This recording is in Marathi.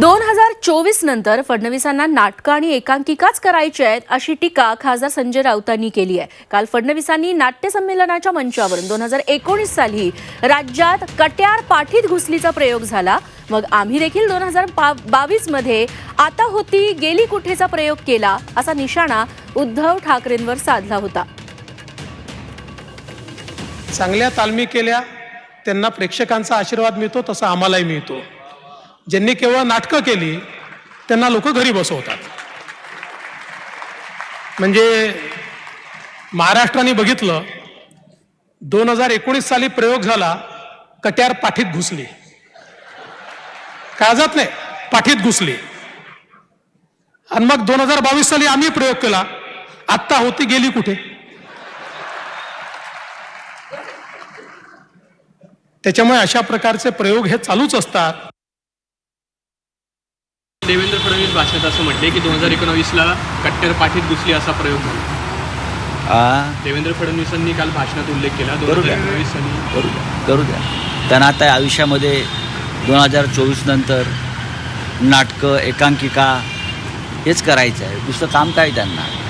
दोन हजार चोवीस नंतर फडणवीसांना नाटकं आणि एकांकिकाच करायची आहेत अशी टीका खासदार संजय राऊतांनी केली आहे. काल फडणवीसांनी नाट्य संमेलनाच्या मंचावरून दोन हजार एकोणीस साली राज्यात कट्यार पाठीत घुसलीचा प्रयोग झाला. मग आम्ही देखील दोन हजार बावीसमध्ये आता होती गेली कुठेचा प्रयोग केला असा निशाणा उद्धव ठाकरेंवर साधला होता. चांगल्या तालमी केल्या त्यांना प्रेक्षकांचा आशीर्वाद मिळतो तसा आम्हालाही मिळतो. ज्यांनी केवळ नाटकं केली त्यांना लोक घरी बसवतात. म्हणजे महाराष्ट्राने बघितलं दोन हजार एकोणीस साली प्रयोग झाला कट्यार पाठीत घुसली. काळजात नाही पाठीत घुसली. आणि मग दोन हजार बावीस साली आम्ही प्रयोग केला आत्ता होती गेली कुठे? त्याच्यामुळे अशा प्रकारचे प्रयोग हे चालूच असतात. देवेंद्र फडणवीस भाषणात असं म्हटले की दोन हजार एकोणावीसला कट्टर पाठीत घुसली असा प्रयोग झाला. देवेंद्र फडणवीसांनी काल भाषणात उल्लेख केला. दोन करू हजार. एकोणावीस करू द्या. करू द्या. त्यांना आता आयुष्यामध्ये दोन हजार चोवीस नंतर नाटकं एकांकिका हेच करायचं आहे. दुसरं काम काय त्यांना?